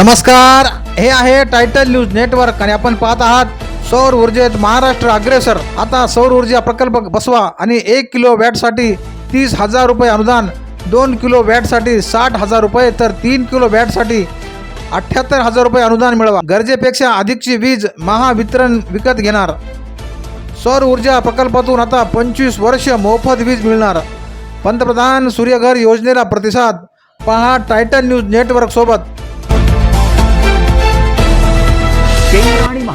नमस्कार. हे आहे टायटल न्यूज नेटवर्क आणि आपण पाहत आहात सौर ऊर्जेत महाराष्ट्र अग्रेसर. आता सौर ऊर्जा प्रकल्प बसवा आणि एक किलो वॅटसाठी तीस हजार रुपये अनुदान दोन किलो वॅटसाठी साठ हजार रुपये तर तीन किलो वॅटसाठी अठ्ठ्याहत्तर हजार रुपये अनुदान मिळवा. गरजेपेक्षा अधिकची वीज महावितरण विकत घेणार. सौर ऊर्जा प्रकल्पातून आता पंचवीस वर्ष मोफत वीज मिळणार. पंतप्रधान सूर्यघर योजनेला प्रतिसाद. पहा टायटल न्यूज नेटवर्क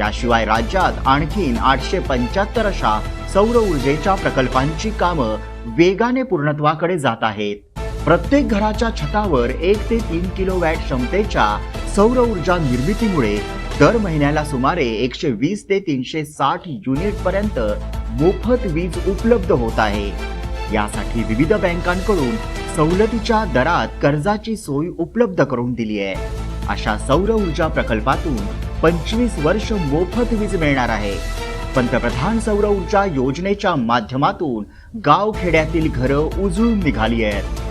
त्याशिवाय राज्यात आणखीन आठशे पंच्याहत्तर अशा सौर ऊर्जेच्या प्रकल्पांची कामं वेगाने पूर्णत्वाकडे जात आहेत. प्रत्येक घराच्या छतावर एक ते तीन किलो वॅट क्षमतेच्या सौर ऊर्जा निर्मितीमुळे दर महिन्याला सुमारे एकशे वीस ते तीनशे साठ युनिट पर्यंत मोफत वीज उपलब्ध होत आहे. यासाठी विविध बँकांकडून सवलतीच्या दरात कर्जाची सोय उपलब्ध करून दिली आहे. अशा सौर ऊर्जा प्रकल्पातून पंचवीस वर्ष मोफत वीज मिळणार आहे. पंतप्रधान सौर ऊर्जा योजनेच्या माध्यमातून गाव खेड्यातील घरं उजळून निघाली आहेत.